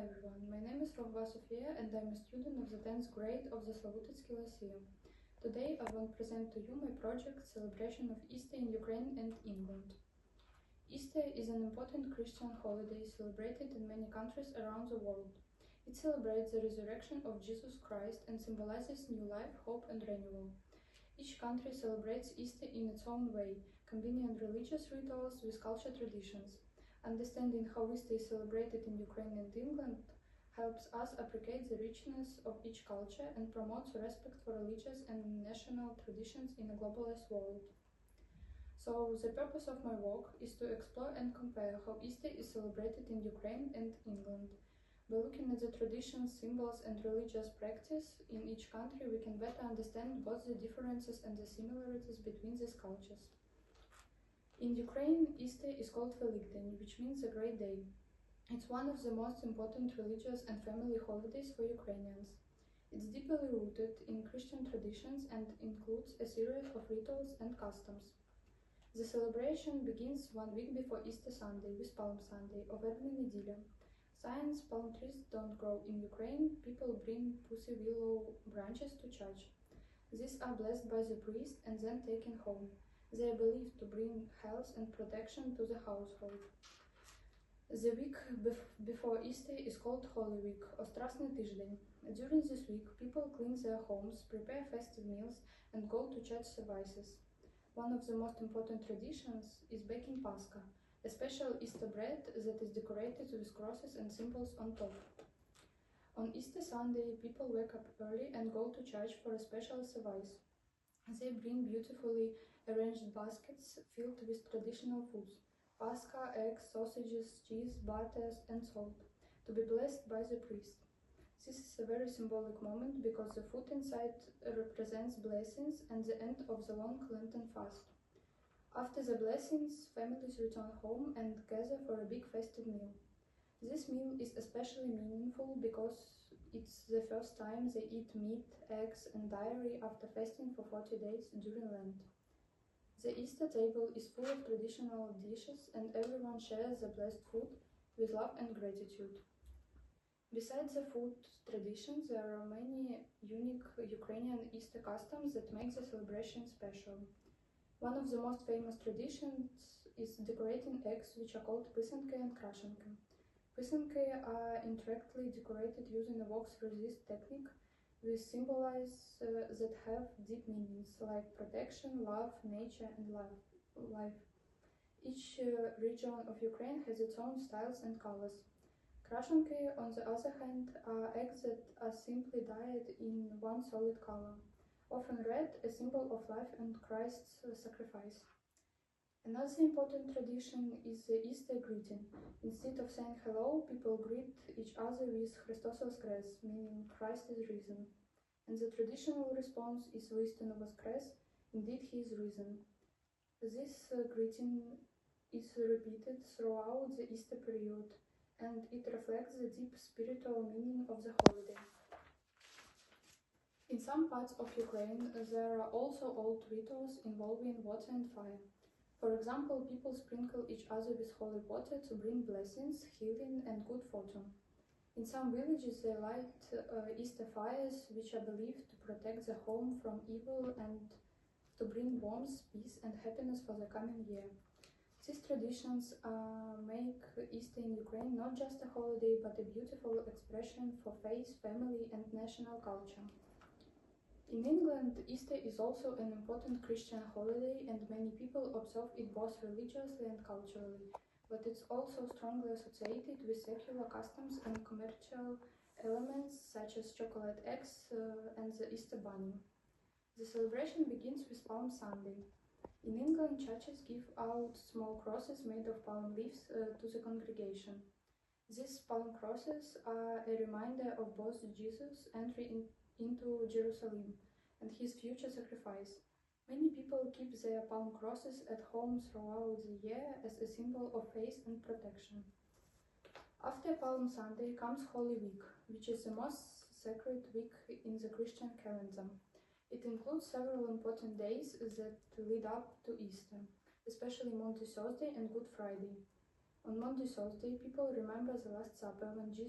everyone. My name is Rogova Sofia and I'm a student of the 10th grade of the Slavutitsky Lyceum. Today I want to present to you my project Celebration of Easter in Ukraine and England. Easter is an important Christian holiday celebrated in many countries around the world. It celebrates the resurrection of Jesus Christ and symbolizes new life, hope, and renewal. Each country celebrates Easter in its own way, combining religious rituals with cultural traditions. Understanding how Easter is celebrated in Ukraine and England helps us appreciate the richness of each culture and promotes respect for religious and national traditions in a globalized world. So, the purpose of my work is to explore and compare how Easter is celebrated in Ukraine and England. By looking at the traditions, symbols, and religious practice in each country, we can better understand both the differences and the similarities between these cultures. In Ukraine, Easter is called Velykdень, which means a great day. It's one of the most important religious and family holidays for Ukrainians. It's deeply rooted in Christian traditions and includes a series of rituals and customs. The celebration begins one week before Easter Sunday with Palm Sunday or Verbna Nedelya. Since palm trees don't grow in Ukraine, people bring pussy willow branches to church. These are blessed by the priest and then taken home. They are believed to bring health and protection to the household. The week bef before Easter is called Holy Week or Strasny Tиждень. During this week, people clean their homes, prepare festive meals, and go to church services. One of the most important traditions is baking Pascha, a special Easter bread that is decorated with crosses and symbols on top. On Easter Sunday, people wake up early and go to church for a special service. They bring beautifully arranged baskets filled with traditional foods pascha, eggs, sausages, cheese, butters, and salt to be blessed by the priest. This is a very symbolic moment because the food inside represents blessings and the end of the long Lenten fast. After the blessings, families return home and gather for a big festive meal. This meal is especially meaningful because it's the first time they eat meat, eggs, and dairy after fasting for 40 days during Lent. The Easter table is full of traditional dishes and everyone shares the blessed food with love and gratitude. Besides the food traditions, there are many unique Ukrainian Easter customs that make the celebration special. One of the most famous traditions is decorating eggs, which are called pysanki and krashenki. Pysanki are intricately decorated using a wax resist technique we symbolize uh, that have deep meanings like protection, love, nature, and life. life. Each uh, region of Ukraine has its own styles and colors. Krashenki, on the other hand, are eggs that are simply dyed in one solid color, often red, a symbol of life and Christ's uh, sacrifice. Another important tradition is the Easter greeting. Instead of saying hello, people greet each other with Christos voskres, meaning Christ is risen. And the traditional response is Voistinu voskres, indeed he is risen. This uh, greeting is repeated throughout the Easter period, and it reflects the deep spiritual meaning of the holiday. In some parts of Ukraine, there are also old rituals involving water and fire. For example, people sprinkle each other with holy water to bring blessings, healing, and good fortune. In some villages, they light uh, Easter fires, which are believed to protect the home from evil and to bring warmth, peace, and happiness for the coming year. These traditions uh, make Easter in Ukraine not just a holiday, but a beautiful expression for faith, family, and national culture. In England, Easter is also an important Christian holiday and many people observe it both religiously and culturally, but it's also strongly associated with secular customs and commercial elements such as chocolate eggs uh, and the Easter bunny. The celebration begins with Palm Sunday. In England, churches give out small crosses made of palm leaves uh, to the congregation. These palm crosses are a reminder of both Jesus' entry in into Jerusalem and his future sacrifice. Many people keep their palm crosses at home throughout the year as a symbol of faith and protection. After Palm Sunday comes Holy Week, which is the most sacred week in the Christian calendar. It includes several important days that lead up to Easter, especially Maundy Thursday and Good Friday. On Maundy Thursday, people remember the Last Supper when Jesus